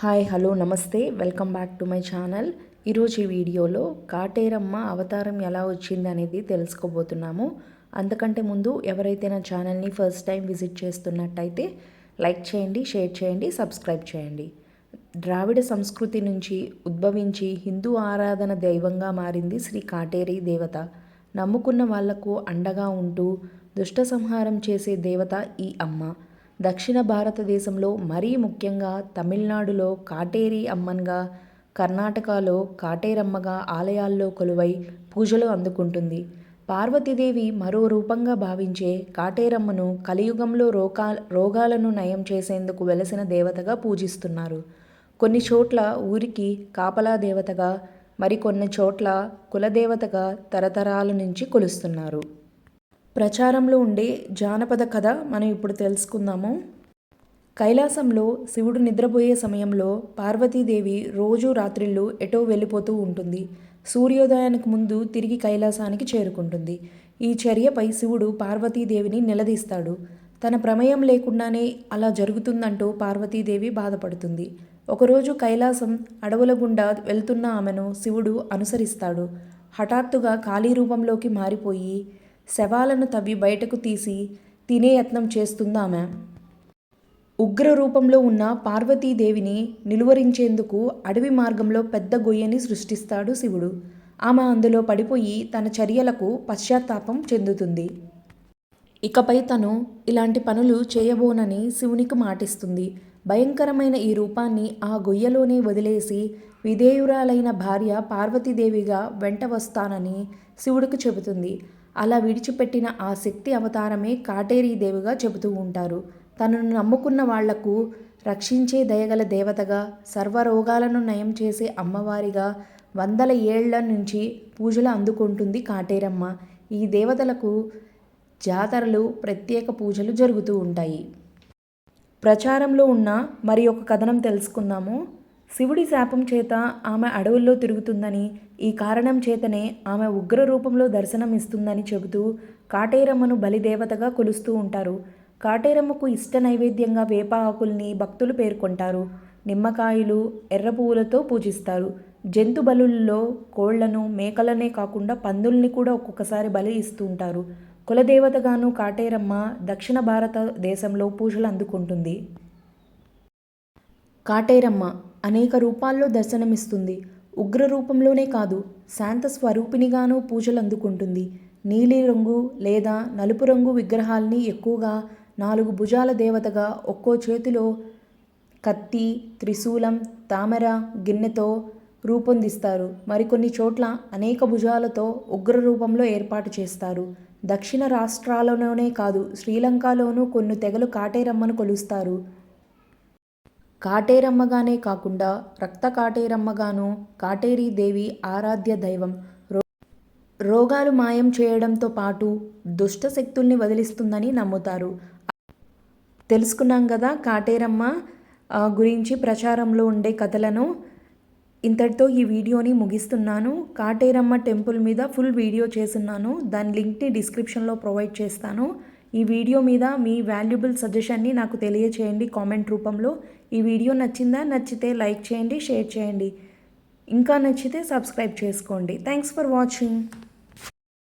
Hi hello namaste. Welcome back to my channel. ఈరోజు ఈ వీడియోలో కాటేరమ్మ అవతారం ఎలా వచ్చింది అనేది తెలుసుకోబోతున్నాము. అంతకంటే ముందు ఎవరైతే నా ఛానల్ని ఫస్ట్ టైం విజిట్ చేస్తున్నట్టయితే లైక్ చేయండి షేర్ చేయండి సబ్స్క్రైబ్ చేయండి. ద్రావిడ సంస్కృతి నుంచి ఉద్భవించి హిందూ ఆరాధన దైవంగా మారింది శ్రీ కాటేరి దేవత. నమ్ముకున్న వాళ్ళకు అండగా ఉంటూ దుష్ట సంహారం చేసే దేవత ఈ అమ్మ. దక్షిణ భారతదేశంలో మరీ ముఖ్యంగా తమిళనాడులో కాటేరి అమ్మన్గా కర్ణాటకలో కాటేరమ్మగా ఆలయాల్లో కొలువై పూజలు అందుకుంటుంది. పార్వతీదేవి మరో రూపంగా భావించే కాటేరమ్మను కలియుగంలో రోగా రోగాలను నయం చేసేందుకు వెలసిన దేవతగా పూజిస్తున్నారు. కొన్ని చోట్ల ఊరికి కాపలా దేవతగా మరికొన్ని చోట్ల కులదేవతగా తరతరాల నుంచి కొలుస్తున్నారు. ప్రచారంలో ఉండే జానపద కథ మనం ఇప్పుడు తెలుసుకుందాము. కైలాసంలో శివుడు నిద్రపోయే సమయంలో పార్వతీదేవి రోజు రాత్రిళ్ళు ఎటో వెళ్ళిపోతూ ఉంటుంది. సూర్యోదయానికి ముందు తిరిగి కైలాసానికి చేరుకుంటుంది. ఈ చర్యపై శివుడు పార్వతీదేవిని నిలదీస్తాడు. తన ప్రమేయం లేకుండానే అలా జరుగుతుందంటూ పార్వతీదేవి బాధపడుతుంది. ఒకరోజు కైలాసం అడవుల గుండా వెళ్తున్న ఆమెను శివుడు అనుసరిస్తాడు. హఠాత్తుగా ఖాళీ రూపంలోకి మారిపోయి శవాలను తవ్వి బయటకు తీసి తినే యత్నం చేస్తుందామె. ఉగ్ర రూపంలో ఉన్న పార్వతీదేవిని నిలువరించేందుకు అడవి మార్గంలో పెద్ద గొయ్యని సృష్టిస్తాడు శివుడు. ఆమె అందులో పడిపోయి తన చర్యలకు పశ్చాత్తాపం చెందుతుంది. ఇకపై తను ఇలాంటి పనులు చేయబోనని శివునికి మాటిస్తుంది. భయంకరమైన ఈ రూపాన్ని ఆ గొయ్యలోనే వదిలేసి విధేయురాలైన భార్య పార్వతీదేవిగా వెంట వస్తానని శివుడికి చెబుతుంది. అలా విడిచిపెట్టిన ఆ శక్తి అవతారమే కాటేరీదేవిగా చెబుతూ ఉంటారు. తనను నమ్ముకున్న వాళ్ళకు రక్షించే దయగల దేవతగా సర్వరోగాలను నయం చేసే అమ్మవారిగా వందల ఏళ్ళ నుంచి పూజలు అందుకుంటుంది కాటేరమ్మ. ఈ దేవతలకు జాతరలు ప్రత్యేక పూజలు జరుగుతూ ఉంటాయి. ప్రచారంలో ఉన్న మరి ఒక కథనం తెలుసుకుందాము. శివుడి శాపం చేత ఆమె అడవుల్లో తిరుగుతుందని ఈ కారణం చేతనే ఆమె ఉగ్ర రూపంలో దర్శనం ఇస్తుందని చెబుతూ కాటేరమ్మను బలిదేవతగా కొలుస్తూ ఉంటారు. కాటేరమ్మకు ఇష్ట నైవేద్యంగా వేప ఆకుల్ని భక్తులు పేర్కొంటారు. నిమ్మకాయలు ఎర్ర పువ్వులతో పూజిస్తారు. జంతు బలుల్లో కోళ్ళను మేకలనే కాకుండా పందుల్ని కూడా ఒక్కొక్కసారి బలి ఇస్తూ ఉంటారు. కులదేవతగాను కాటేరమ్మ దక్షిణ భారతదేశంలో పూజలు అందుకుంటుంది. కాటేరమ్మ అనేక రూపాల్లో దర్శనమిస్తుంది. ఉగ్ర రూపంలోనే కాదు శాంత స్వరూపిణిగానూ పూజలు అందుకుంటుంది నీలి రంగు లేదా నలుపు రంగు విగ్రహాల్ని ఎక్కువగా నాలుగు భుజాల దేవతగా ఒక్కో చేతిలో కత్తి త్రిశూలం తామర గిన్నెతో రూపొందిస్తారు. మరికొన్ని చోట్ల అనేక భుజాలతో ఉగ్ర రూపంలో ఏర్పాటు చేస్తారు. దక్షిణ రాష్ట్రాలలోనే కాదు శ్రీలంకలోనూ కొన్ని తెగలు కాటేరమ్మను కొలుస్తారు. కాటేరమ్మగానే కాకుండా రక్త కాటేరమ్మగాను కాటేరీదేవి ఆరాధ్య దైవం. రో రోగాలు మాయం చేయడంతో పాటు దుష్ట శక్తుల్ని వదిలిస్తుందని నమ్ముతారు. తెలుసుకున్నాం కదా కాటేరమ్మ గురించి ప్రచారంలో ఉండే కథలను. ఇంతటితో ఈ వీడియోని ముగిస్తున్నాను. కాటేరమ్మ టెంపుల్ మీద ఫుల్ వీడియో చేస్తున్నాను. దాని లింక్ని డిస్క్రిప్షన్లో ప్రొవైడ్ చేస్తాను. ఈ వీడియో మీద మీ వాల్యుబుల్ సజెషన్ని నాకు తెలియచేయండి కామెంట్ రూపంలో. ఈ వీడియో నచ్చిందా? నచ్చితే లైక్ చేయండి షేర్ చేయండి. ఇంకా నచ్చితే సబ్స్క్రైబ్ చేసుకోండి. Thanks for watching